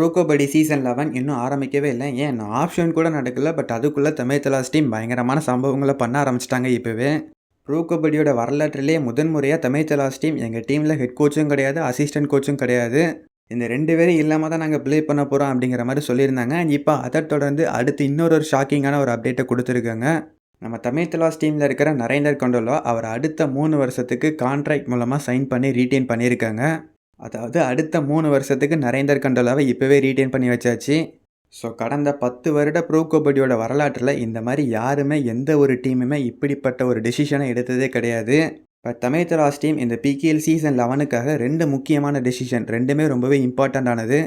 Bro kabaddi season eleven இன்னும் ஆரம்பிக்கவே இல்லை. ஏன் ஆப்ஷன் கூட நடக்கல பட் அதுக்குள்ளே தமிழ் தலாஸ் டீம் பயங்கரமான சம்பவங்களை பண்ண ஆரம்பிச்சிட்டாங்க இப்போவே. ப்ரோ கபடியோட வரலாற்றிலேயே முதன்முறையாக தமிழ் தலாஸ் டீம் எங்கள் டீமில் ஹெட் கோச்சும் கிடையாது அசிஸ்டன்ட் கோச்சும் கிடையாது. இந்த ரெண்டு பேரும் இல்லாமல் தான் நாங்கள் ப்ளே பண்ண போகிறோம் அப்படிங்கிற மாதிரி சொல்லியிருந்தாங்க. அண்ட் இப்போ அதை தொடர்ந்து அடுத்து இன்னொரு ஒரு ஷாக்கிங்கான ஒரு அப்டேட்டை கொடுத்துருக்காங்க. நம்ம தமிழ் தலாஸ் டீமில் இருக்கிற நரேந்தர் கொண்டோலோ அவர் அடுத்த மூணு வருஷத்துக்கு கான்ட்ராக்ட் மூலமாக சைன் பண்ணி ரீட்டைன் பண்ணியிருக்காங்க. அதாவது அடுத்த மூணு வருஷத்துக்கு நரேந்தர் கண்டோலாவை இப்போவே ரீட்டைன் பண்ணி வச்சாச்சு. ஸோ கடந்த பத்து வருட ப்ரோ கபடியோட வரலாற்றில் இந்த மாதிரி யாருமே எந்த ஒரு டீமுமே இப்படிப்பட்ட ஒரு டெசிஷனை எடுத்ததே கிடையாது. இப்போ தமிழ் டீம் இந்த பிகேஎல் சீசன் லெவனுக்காக ரெண்டு முக்கியமான டெசிஷன் ரெண்டுமே ரொம்பவே இம்பார்ட்டண்ட்டானது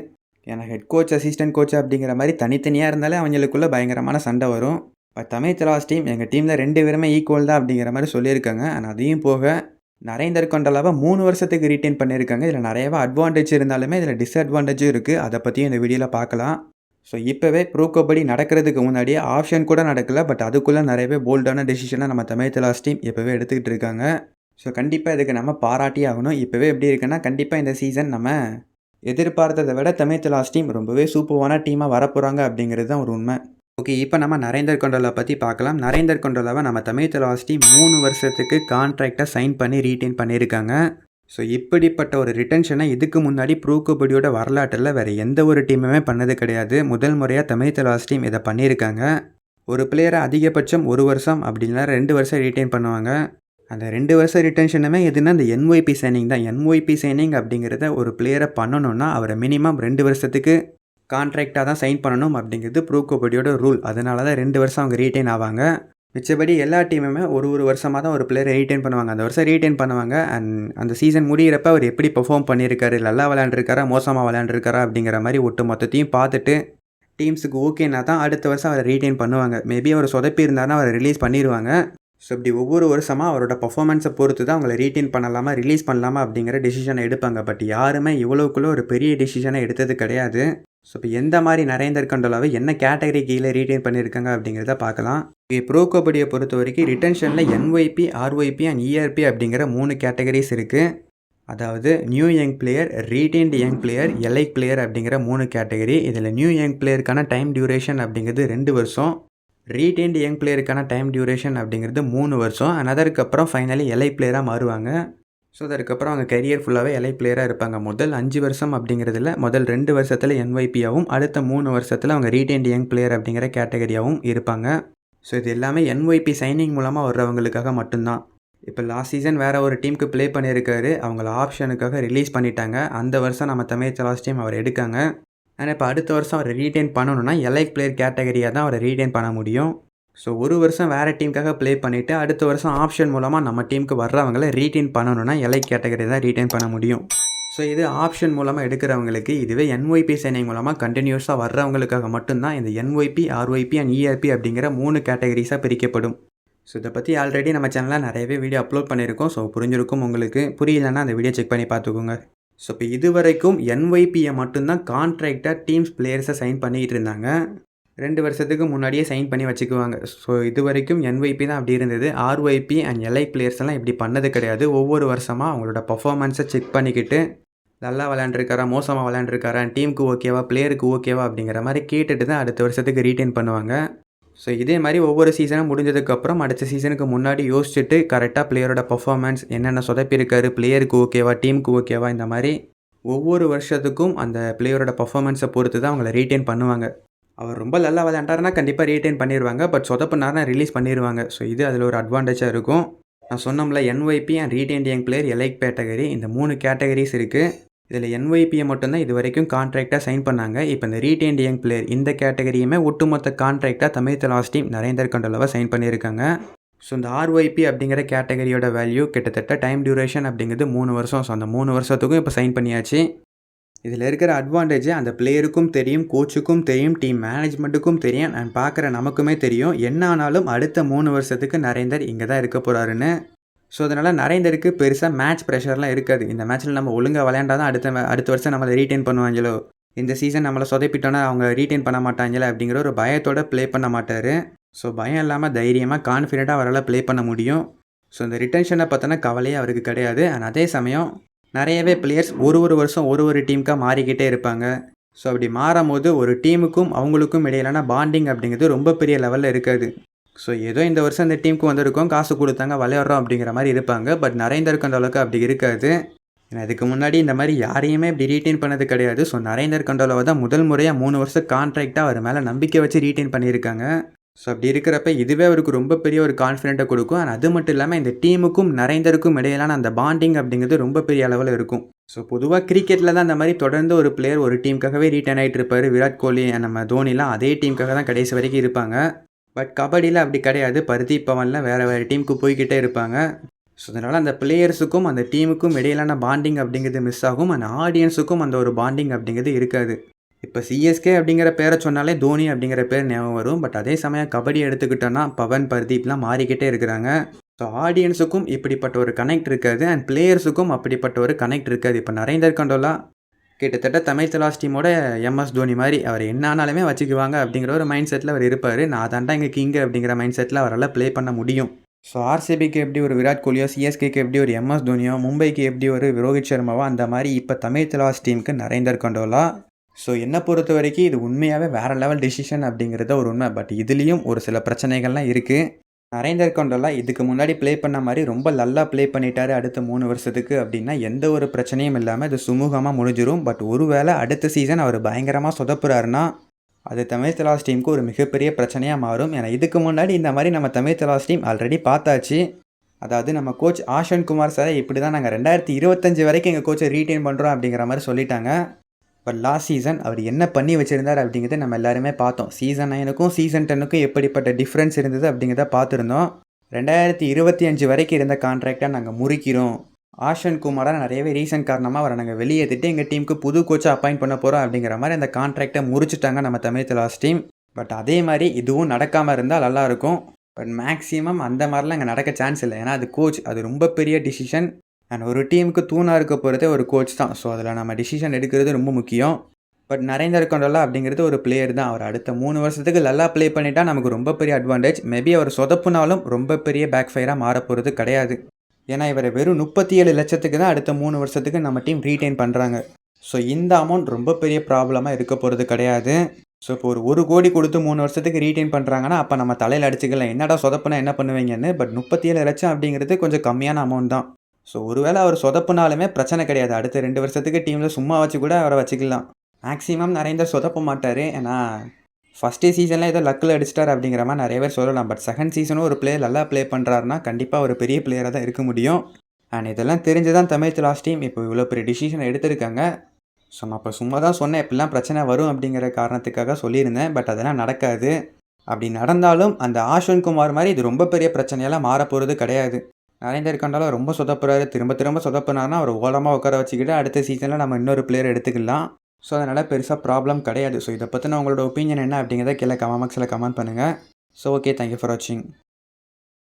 ஏன்னா ஹெட் கோச் அசிஸ்டன்ட் கோச் அப்படிங்கிற மாதிரி தனித்தனியாக இருந்தாலே அவங்களுக்குள்ளே பயங்கரமான சண்டை வரும். இப்போ தமிழ் டீம் எங்கள் டீமில் ரெண்டு பேருமே ஈக்குவல் தான் அப்படிங்கிற மாதிரி சொல்லியிருக்காங்க. ஆனால் அதையும் போக நரேந்தர் கொண்டலாவை மூணு வருஷத்துக்கு ரீட்டைன் பண்ணியிருக்காங்க. இதில் நிறையவே அட்வான்டேஜ் இருந்தாலுமே இதில் டிஸ்அட்வான்டேஜும் இருக்குது அதை பற்றியும் இந்த வீடியோவில் பார்க்கலாம். ஸோ இப்போவே ப்ரூக்கோபடி நடக்கிறதுக்கு முன்னாடியே ஆப்ஷன் கூட நடக்கலை. பட் அதுக்குள்ளே நிறையவே போல்டான டெசிஷனை நம்ம தமிழ் தலாஸ் டீம் இப்போவே எடுத்துக்கிட்டு இருக்காங்க. ஸோ கண்டிப்பாக இதுக்கு நம்ம பாராட்டி ஆகணும். இப்போவே எப்படி இருக்குன்னா கண்டிப்பாக இந்த சீசன் நம்ம எதிர்பார்த்ததை விட தமிழ் தலாஸ் டீம் ரொம்பவே சூப்பரான டீமாக வரப்போகிறாங்க அப்படிங்கிறது தான் ஒரு உண்மை. ஓகே இப்போ நம்ம நரேந்தர் கொண்டோலா பற்றி பார்க்கலாம் நரேந்தர் கொண்டோலாவை நம்ம தமிழ் தலாஸ் டீம் மூணு வருஷத்துக்கு கான்ட்ராக்டை சைன் பண்ணி ரீட்டைன் பண்ணியிருக்காங்க. ஸோ இப்படிப்பட்ட ஒரு ரிட்டன்ஷனை இதுக்கு முன்னாடி ப்ரூ வரலாற்றில் வேறு எந்த ஒரு டீமுமே பண்ணது கிடையாது. முதல் முறையாக தமிழ் தெலாஸ் டீம் இதை பண்ணியிருக்காங்க. ஒரு பிளேயரை அதிகபட்சம் ஒரு வருஷம் அப்படின்னா ரெண்டு வருஷம் ரீட்டைன் பண்ணுவாங்க. அந்த ரெண்டு வருஷம் ரிட்டன்ஷனுமே எதுனா இந்த என்ஒய்பி சைனிங் தான். என்ஒய்பி சைனிங் அப்படிங்கிறத ஒரு பிளேயரை பண்ணணும்னா அவரை மினிமம் ரெண்டு வருஷத்துக்கு கான்ட்ராக்டாக தான் சைன் பண்ணணும் அப்படிங்கிறது ப்ரூ கபடியோட ரூல் அதனால தான் ரெண்டு வருஷம் அவங்க ரீட்டைன் ஆவாங்க. மிச்சபடி எல்லா டீமுமே ஒரு ஒரு வருஷமாக தான் ஒரு பிளேயரை ரீட்டைன் பண்ணுவாங்க. அந்த வருஷம் ரீட்டைன் பண்ணுவாங்க. அண்ட் அந்த சீசன் முடிகிறப்ப அவர் எப்படி பெர்ஃபார்ம் பண்ணியிருக்காரு நல்லா விளையாண்டுருக்காரா மோசமாக விளையாண்டுருக்காரா அப்படிங்கிற மாதிரி ஒட்டு மொத்தத்தையும் பார்த்துட்டு டீம்ஸுக்கு ஓகேனா தான் அடுத்த வருஷம் அவரை ரீட்டைன் பண்ணுவாங்க. மேபி அவர் சொதப்பி இருந்தாருன்னா அவரை ரிலீஸ் பண்ணிடுவாங்க ஸோ இப்படி ஒவ்வொரு வருஷமாக அவரோட பர்ஃபார்மன்ஸை பொறுத்து தான் அவங்கள ரீட்டைன் பண்ணலாமா ரிலீஸ் பண்ணலாமா அப்படிங்கிற டிசிஷனை எடுப்பாங்க. பட் யாருமே இவ்வளோக்குள்ளே ஒரு பெரிய டிசிஷனை எடுத்தது கிடையாது. ஸோ இப்போ எந்த மாதிரி நரேந்தர் கண்டோலாவை என்ன கேட்டகரி கீழே ரீட்டைன் பண்ணியிருக்காங்க அப்படிங்கிறத பார்க்கலாம். இப்போ ப்ரோ கபடியை பொறுத்த வரைக்கும் ரிட்டன்ஷனில் என்ஒய்பி ஆர்ஒய்பி அண்ட் இஆர்பி அப்படிங்கிற மூணு கேட்டகரிஸ் இருக்குது அதாவது new young player retained young player elite player அப்படிங்கிற மூணு கேட்டகரி இதில் நியூ யங் பிளேயருக்கான டைம் டியூரேஷன் அப்படிங்கிறது ரெண்டு வருஷம். ரீடைன்டு யங் பிளேயருக்கான டைம் டியூரேஷன் அப்படிங்கிறது மூணு வருஷம். ஆனால் அதற்கப்புறம் ஃபைனலி எலை பிளேயராக மாறுவாங்க. ஸோ அதற்கப்புறம் அவங்க கரியர் ஃபுல்லாகவே எலை பிளேயராக இருப்பாங்க. முதல் அஞ்சு வருஷம் அப்படிங்கிறதுல முதல் ரெண்டு வருஷத்தில் என்ஒய்பியாகவும் அடுத்த மூணு வருஷத்தில் அவங்க ரீடைன்டு யங் பிளேயர் அப்படிங்கிற கேட்டகரியாகவும் இருப்பாங்க. ஸோ இது எல்லாமே என்ஒய்பி சைனிங் மூலமாக வர்றவங்களுக்காக மட்டும்தான். இப்போ லாஸ்ட் சீசன் வேறு ஒரு டீமுக்கு ப்ளே பண்ணியிருக்காரு. அவங்கள ஆப்ஷனுக்காக ரிலீஸ் பண்ணிட்டாங்க. அந்த வருஷம் நம்ம தமிழ் லாஸ்ட் டைம் அவர் எடுக்காங்க. ஆனால் இப்போ அடுத்த வருஷம் அவரை ரீடைன் பண்ணணும்னா எலைக் பிளேயர் கேட்டகரியாக தான் அவரை ரீடைன் பண்ண முடியும். ஸோ ஒரு வருஷம் வேறு டீமுக்காக ப்ளே பண்ணிவிட்டு அடுத்த வருஷம் ஆப்ஷன் மூலமாக நம்ம டீமுக்கு வர்றவங்கள ரீடைன் பண்ணணும்னா எலைக் கேட்டகரி தான் ரீடைன் பண்ண முடியும். ஸோ இது ஆப்ஷன் மூலமாக எடுக்கிறவங்களுக்கு இதுவே என்ஒய்பி சைனிங் மூலமாக கண்டினியூஸாக வர்றவங்களுக்காக மட்டும்தான் இந்த என்ஒய்பி ஆர்ஒய்பி அண்ட் இஆர்பி அப்படிங்கிற மூணு கேட்டகரிஸாக பிரிக்கப்படும். ஸோ இதை பற்றி ஆல்ரெடி நம்ம சேனலில் நிறையவே வீடியோ அப்லோட் பண்ணியிருக்கோம். ஸோ புரிஞ்சிருக்கும் உங்களுக்கு. புரியலன்னா அந்த வீடியோ செக் பண்ணி பார்த்துக்கோங்க. ஸோ இப்போ இது வரைக்கும் என்ஒய்பியை மட்டும்தான் கான்ட்ராக்டாக டீம்ஸ் பிளேயர்ஸை சைன் பண்ணிக்கிட்டு இருந்தாங்க. ரெண்டு வருஷத்துக்கு முன்னாடியே சைன் பண்ணி வச்சுக்குவாங்க. ஸோ இது வரைக்கும் என்ஒய்பி தான் அப்படி இருந்தது. ஆர்ஒய்பி அண்ட் எல்ஐ பிளேயர்ஸ் எல்லாம் இப்படி பண்ணது கிடையாது. ஒவ்வொரு வருஷமாக அவங்களோட பர்ஃபார்மன்ஸை செக் பண்ணிக்கிட்டு நல்லா விளையாண்டுருக்காரா மோசமாக விளையாண்டுருக்காரா டீமுக்கு ஓகேவா பிளேயருக்கு ஓகேவா அப்படிங்கிற மாதிரி கேட்டுட்டு தான் அடுத்த வருஷத்துக்கு ரீட்டைன் பண்ணுவாங்க. ஸோ இதே மாதிரி ஒவ்வொரு சீசனும் முடிஞ்சதுக்கப்புறம் அடுத்த சீசனுக்கு முன்னாடி யோசிச்சுட்டு கரெக்டாக பிளேயரோட பர்ஃபார்மன்ஸ் என்னென்ன சொதப்பியிருக்காரு பிளேயருக்கு ஓகேவா டீமுக்கு ஓகேவா இந்த மாதிரி ஒவ்வொரு வருஷத்துக்கும் அந்த பிளேயரோட பர்ஃபார்மன்ஸை பொறுத்து தான் அவங்கள ரீட்டைன் பண்ணுவாங்க. அவர் ரொம்ப நல்லா விளையாண்டாருன்னா கண்டிப்பாக ரீட்டைன் பண்ணிடுவாங்க பட் சொதப்புனாருனா ரிலீஸ் பண்ணிடுவாங்க ஸோ இது அதில் ஒரு அட்வான்டேஜாக இருக்கும். நான் சொன்னோம்ல NYP and retained young player elite category இந்த மூணு கேட்டகரிஸ் இருக்குது இதில் என்ஒய்பியை மட்டும்தான் இது வரைக்கும் கான்ட்ராக்டாக சைன் பண்ணாங்க. இப்போ இந்த ரீடைன் யங் பிளேயர் இந்த கேட்டகரியுமே ஒட்டுமொத்த கான்ட்ராக்டாக தமிழ் லாஸ்ட் டீம் நரேந்தர் கண்டோலாவை சைன் பண்ணியிருக்காங்க. ஸோ இந்த ஆர்ஒய்பி அப்படிங்கிற கேட்டகரியோட வேல்யூ கிட்டத்தட்ட டைம் டியூரேஷன் அப்படிங்கிறது மூணு வருஷம். ஸோ அந்த மூணு வருஷத்துக்கும் இப்போ சைன் பண்ணியாச்சு. இதில் இருக்கிற அட்வான்டேஜ் அந்த பிளேயருக்கும் தெரியும் கோச்சுக்கும் தெரியும் டீம் மேனேஜ்மெண்ட்டுக்கும் தெரியும். நான் பார்க்குற நமக்குமே தெரியும். என்ன ஆனாலும் அடுத்த மூணு வருஷத்துக்கு நரேந்தர் இங்கே தான் இருக்க போகிறாருன்னு ஸோ அதனால் நரேந்தருக்கு பெருசாக மேட்ச் ப்ரெஷர்லாம் இருக்காது. இந்த மேட்ச்சில் நம்ம ஒழுங்காக விளையாண்டா தான் அடுத்த அடுத்த வருஷம் நம்மளை ரீட்டைன் பண்ணுவாங்களோ? இந்த சீசன் நம்மளை சொதப்பிட்டோன்னா அவங்க ரீட்டைன் பண்ண மாட்டாங்களே அப்படிங்கிற ஒரு பயத்தோடு ப்ளே பண்ண மாட்டார். ஸோ பயம் இல்லாமல் தைரியமாக கான்ஃபிடெண்ட்டாக அவரால் ப்ளே பண்ண முடியும். ஸோ இந்த ரிட்டன்ஷனை பார்த்தோன்னா கவலையே அவருக்கு கிடையாது. அண்ட் அதே சமயம் நிறையவே பிளேயர்ஸ் ஒரு ஒரு வருஷம் ஒரு ஒரு டீமுக்காக மாறிக்கிட்டே இருப்பாங்க. ஸோ அப்படி மாறும் போது ஒரு டீமுக்கும் அவங்களுக்கும் இடையிலான பாண்டிங் அப்படிங்கிறது ரொம்ப பெரிய லெவலில் இருக்காது. ஸோ ஏதோ இந்த வருஷம் இந்த டீமுக்கு வந்திருக்கோம் காசு கொடுத்தாங்க விளையாடுறோம் அப்படிங்கிற மாதிரி இருப்பாங்க. பட் நரேந்தர் அந்த அளவுக்கு அப்படி இருக்காது. ஏன்னா இதுக்கு முன்னாடி இந்த மாதிரி யாரையுமே இப்படி ரீட்டைன் பண்ணது கிடையாது. ஸோ நரேந்தர் கண்டோலவை தான் முதல் முறையாக மூணு வருஷம் கான்ட்ராக்டாக அவர் மேலே நம்பிக்கை வச்சு ரீட்டைன் பண்ணியிருக்காங்க. ஸோ அப்படி இருக்கிறப்ப இதுவே அவருக்கு ரொம்ப பெரிய ஒரு கான்ஃபிடென்ட்டை கொடுக்கும். அண்ட் அது மட்டும் இல்லாமல் இந்த டீமுக்கும் நரேந்தருக்கும் இடையிலான அந்த பாண்டிங் அப்படிங்கிறது ரொம்ப பெரிய அளவில் இருக்கும். ஸோ பொதுவாக கிரிக்கெட்டில் தான் அந்த மாதிரி தொடர்ந்து ஒரு பிளேயர் ஒரு டீமுக்காகவே ரீட்டைன் ஆகிட்டு இருப்பார் விராட் கோலி நம்ம தோனிலாம் அதே டீமுக்காக தான் கடைசி வரைக்கும் இருப்பாங்க. பட் கபடியில் அப்படி கிடையாது. பர்தீப் பவன்லாம் வேறு வேறு டீமுக்கு போய்கிட்டே இருப்பாங்க. ஸோ அதனால் அந்த பிளேயர்ஸுக்கும் அந்த டீமுக்கும் இடையிலான பாண்டிங் அப்படிங்கிறது மிஸ் ஆகும். அந்த ஆடியன்ஸுக்கும் அந்த ஒரு பாண்டிங் அப்படிங்கிறது இருக்காது. இப்போ சிஎஸ்கே அப்படிங்கிற பேரை சொன்னாலே தோனி அப்படிங்கிற பேர் ஞாபகம் வரும். பட் அதே சமயம் கபடி எடுத்துக்கிட்டோன்னா பவன் பர்தீப்லாம் மாறிக்கிட்டே இருக்கிறாங்க. ஸோ ஆடியன்ஸுக்கும் இப்படிப்பட்ட ஒரு கனெக்ட் இருக்காது. அண்ட் பிளேயர்ஸுக்கும் அப்படிப்பட்ட ஒரு கனெக்ட் இருக்காது. இப்போ நரேந்தர் கண்டோலா கிட்டத்தட்ட தமிழ் தலாஸ் டீமோட எம்எஸ் தோனி மாதிரி அவர் என்ன ஆனாலுமே வச்சுக்குவாங்க அப்படிங்கிற ஒரு மைண்ட் செட்டில் அவர் இருப்பார். நான் தாண்டா இங்கே கிங்கு அப்படிங்கிற மைண்ட் செட்டில் அவரால் ப்ளே பண்ண முடியும். ஸோ ஆர்சிபிக்கு எப்படி ஒரு விராட் கோலியோ சிஎஸ்கேக்கு எப்படி ஒரு எம்எஸ் தோனியோ மும்பைக்கு எப்படி ஒரு ரோஹித் சர்மாவோ அந்த மாதிரி இப்போ தமிழ் தலாஸ் டீமுக்கு நரேந்தர் கண்டோலா. ஸோ என்னை பொறுத்த வரைக்கும் இது உண்மையாகவே வேறு லெவல் டிசிஷன் அப்படிங்கிறத ஒரு உண்மை. பட் இதுலேயும் ஒரு சில பிரச்சனைகள்லாம் இருக்குது நரேந்தர் கொண்டோலா இதுக்கு முன்னாடி ப்ளே பண்ண மாதிரி ரொம்ப நல்லா ப்ளே பண்ணிட்டாரு அடுத்த மூணு வருஷத்துக்கு அப்படின்னா எந்த ஒரு பிரச்சனையும் இல்லாமல் இது சுமூகமாக முடிஞ்சிடும் பட் ஒருவேளை அடுத்த சீசன் அவர் பயங்கரமாக சொதப்புறாருன்னா அது தமிழ் தலாஸ் டீமுக்கு ஒரு மிகப்பெரிய பிரச்சனையாக மாறும். ஏன்னா இதுக்கு முன்னாடி இந்த மாதிரி நம்ம தமிழ் தலாஸ் டீம் ஆல்ரெடி பார்த்தாச்சு. அதாவது நம்ம கோச் ஆஷன் குமார் சாரை இப்படி தான் நாங்கள் ரெண்டாயிரத்தி இருபத்தஞ்சி வரைக்கும் எங்கள் கோச்சை ரீட்டைன் பண்ணுறோம் அப்படிங்கிற மாதிரி சொல்லிட்டாங்க. பட் லாஸ்ட் சீசன் அவர் என்ன பண்ணி வச்சுருந்தார் அப்படிங்கிறத நம்ம எல்லாருமே பார்த்தோம். சீசன் நைனுக்கும் சீசன் டென்னுக்கும் எப்படிப்பட்ட டிஃப்ரென்ஸ் இருந்தது அப்படிங்கிறத பார்த்துருந்தோம். ரெண்டாயிரத்தி இருபத்தி அஞ்சு வரைக்கும் இருந்த கான்ட்ராக்டை நாங்கள் முறிக்கிறோம். ஆஷன் குமாரை நிறையவே ரீசன் காரணமாக அவரை நாங்கள் வெளியேற்றிட்டு எங்கள் டீமுக்கு புது கோச்சை அப்பாயிண்ட் பண்ண போகிறோம் அப்படிங்கிற மாதிரி அந்த கான்ட்ராக்டை முறிச்சிட்டாங்க நம்ம தமிழ் லாஸ்ட் டீம் பட் அதே மாதிரி இதுவும் நடக்காமல் இருந்தால் நல்லாயிருக்கும் பட் மேக்ஸிமம் அந்த மாதிரிலாம் அங்கே நடக்க சான்ஸ் இல்லை. ஏன்னா அது கோச் அது ரொம்ப பெரிய டிசிஷன் அண்ட் ஒரு டீமுக்கு தூணாக இருக்க போகிறதே ஒரு கோச் தான். ஸோ அதில் நம்ம டிசிஷன் எடுக்கிறது ரொம்ப முக்கியம். பட் நரேந்தர் கொண்டோலா அப்படிங்கிறது ஒரு பிளேயர் தான். அவர் அடுத்த மூணு வருஷத்துக்கு நல்லா ப்ளே பண்ணிட்டா நமக்கு ரொம்ப பெரிய அட்வான்டேஜ் மேபி அவர் சொதப்புனாலும் ரொம்ப பெரிய பேக் ஃபயராக மாறப்போகிறது கிடையாது. ஏன்னா இவரை வெறும் முப்பத்தி ஏழு லட்சத்துக்கு தான் அடுத்த மூணு வருஷத்துக்கு நம்ம டீம் ரீட்டைன் பண்ணுறாங்க ஸோ இந்த அமௌண்ட் ரொம்ப பெரிய ப்ராப்ளமாக இருக்க போகிறது கிடையாது. ஸோ இப்போ ஒரு ஒரு கோடி கொடுத்து மூணு வருஷத்துக்கு ரீட்டைன் பண்ணுறாங்கன்னா அப்போ நம்ம தலையில் அடிச்சுக்கலாம் என்னடா சொதப்புனா என்ன பண்ணுவீங்கன்னு? பட் முப்பத்தி ஏழு லட்சம் அப்படிங்கிறது கொஞ்சம் கம்மியான அமௌண்ட் தான். ஸோ ஒருவேளை அவர் சொதப்புனாலுமே பிரச்சனை கிடையாது. அடுத்த ரெண்டு வருஷத்துக்கு டீமில் சும்மா வச்சு கூட அவரை வச்சுக்கலாம். மேக்ஸிமம் நரேந்தர் சொதப்ப மாட்டார். ஏன்னா ஃபஸ்ட்டு சீசனில் ஏதோ லக்கில் அடிச்சிட்டார் அப்படிங்கிற மாதிரி நிறைய பேர் சொல்லலாம். பட் செகண்ட் சீசனும் ஒரு பிளேயர் நல்லா ப்ளே பண்ணுறாருனா கண்டிப்பாக ஒரு பெரிய பிளேயராக தான் இருக்க முடியும். அண்ட் இதெல்லாம் தெரிஞ்சு தான் தமிழ் லாஸ்ட் டீம் இப்போ இவ்வளோ பெரிய டிசிஷன் எடுத்திருக்காங்க. ஸோ நான் இப்போ சும்மா தான் சொன்னேன். இப்படிலாம் பிரச்சனை வரும் அப்படிங்கிற காரணத்துக்காக சொல்லியிருந்தேன். பட் அதெல்லாம் நடக்காது. அப்படி நடந்தாலும் அந்த ஆஷ்வன் குமார் மாதிரி இது ரொம்ப பெரிய பிரச்சனையெல்லாம் மாறப்போகிறது கிடையாது. நரேந்தர் கண்டாலும் ரொம்ப சொதப்புறாரு. திரும்ப திரும்ப சொதப்புனாருன்னா அவர் ஓலமாக உட்கார வச்சுக்கிட்டு அடுத்த சீசனில் நம்ம இன்னொரு பிளேயர் எடுத்துக்கலாம். ஸோ அதனால் பெருசாக ப்ராப்ளம் கிடையாது. ஸோ இதை பற்றின உங்களோட ஒப்பீனியன் என்ன அப்படிங்கிறத கீழே கமெண்ட் பாக்ஸில் கமெண்ட் பண்ணுங்கள் ஸோ ஓகே தேங்க்யூ ஃபார் வாட்சிங்